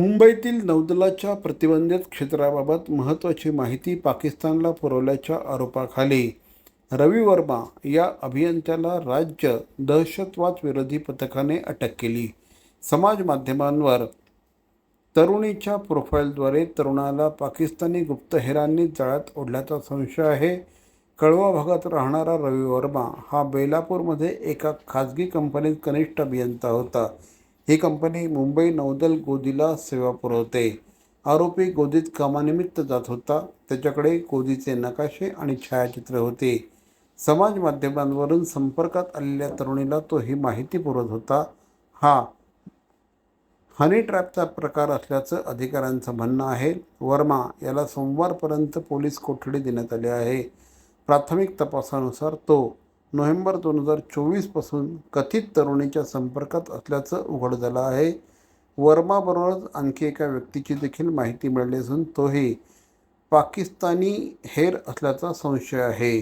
मुंबईतील नौदलाच्या प्रतिबंधित क्षेत्राबाबत महत्त्वाची माहिती पाकिस्तानला पुरवल्याच्या आरोपाखाली रवी वर्मा या अभियंत्याला राज्य दहशतवाद विरोधी पथकाने अटक केली. समाज माध्यमांवर तरुणीच्या प्रोफाईलद्वारे तरुणाला पाकिस्तानी गुप्तहेरांनी जाळ्यात ओढल्याचा संशय आहे. कळवा भागात राहणारा रवी वर्मा हा बेलापूरमध्ये एका खाजगी कंपनीत कनिष्ठ अभियंता होता. ही कंपनी मुंबई नौदल गोदीला सेवा पुरवते. आरोपी गोदीत कामानिमित्त जात होता. त्याच्याकडे गोदीचे नकाशे आणि छायाचित्र होते. समाज माध्यमांवरून संपर्कात आलेल्या तरुणीला तो ही माहिती पुरवत होता. हा हनी ट्रॅपचा प्रकार असल्याचं अधिकाऱ्यांचं म्हणणं आहे. वर्मा याला सोमवारपर्यंत पोलीस कोठडी देण्यात आली आहे. प्राथमिक तपासानुसार तो नोव्हेंबर दोन हजार चोवीसपासून कथित तरुणीच्या संपर्कात असल्याचं उघड झालं आहे. वर्माबरोबरच आणखी एका व्यक्तीची देखील माहिती मिळाली असून तोही पाकिस्तानी हेर असल्याचा संशय आहे.